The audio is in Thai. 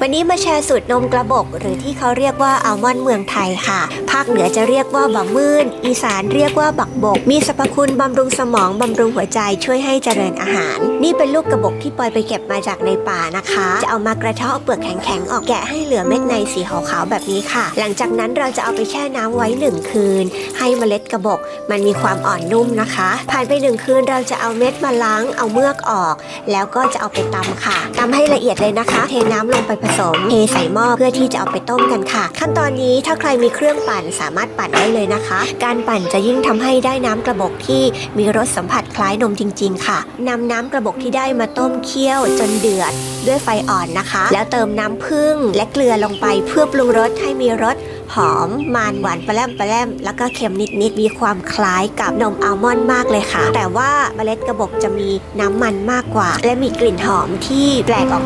วันนี้มาแชร์สูตรนมกระบอกหรือที่เขาเรียกว่าอัลมอนด์เมืองไทยค่ะ ภาคเหนือจะเรียกว่าบะมื่น อีสานเรียกว่าบักบก มีสรรพคุณบำรุงสมองบำรุงหัวใจช่วยให้เจริญอาหาร นี่เป็นลูกกระบอกที่ปอยไปเก็บมาจากในป่านะคะ จะเอามากระเทาะเปลือกแข็งๆออกแกะให้เหลือเม็ดในสีขาวๆแบบนี้ค่ะ หลังจากนั้นเราจะเอาไปแช่น้ำไว้หนึ่งคืน ให้เมล็ดกระบอกมันมีความอ่อนนุ่มนะคะ ผ่านไปหนึ่งคืนเราจะเอาเม็ดมาล้างเอาเมือกออก แล้วก็จะเอาไปตำค่ะตำให้ละเอียดเลยนะคะ เทน้ำลงไปสมเทใส่หม้อเพื่อที่จะเอาไปต้มกันค่ะ ขั้นตอนนี้ถ้าใครมีเครื่องปั่นสามารถปั่นได้เลยนะคะ การปั่นจะยิ่งทำให้ได้น้ำกระบอกที่มีรสสัมผัสคล้ายนมจริง ๆ ค่ะนำน้ำกระบอกที่ได้มาต้มเคี่ยวจนเดือดด้วยไฟอ่อนนะคะ แล้วเติมน้ำผึ้งและเกลือลงไปเพื่อปรุงรสให้มีรสหอม มันหวานปลาแรมปลาแรมแล้วก็เค็มนิดๆมีความคล้ายกับนมอัลมอนด์มากเลยค่ะ แต่ว่าเมล็ดกระบอกจะมีน้ำมันมากกว่า และมีกลิ่นหอมที่แปลกออก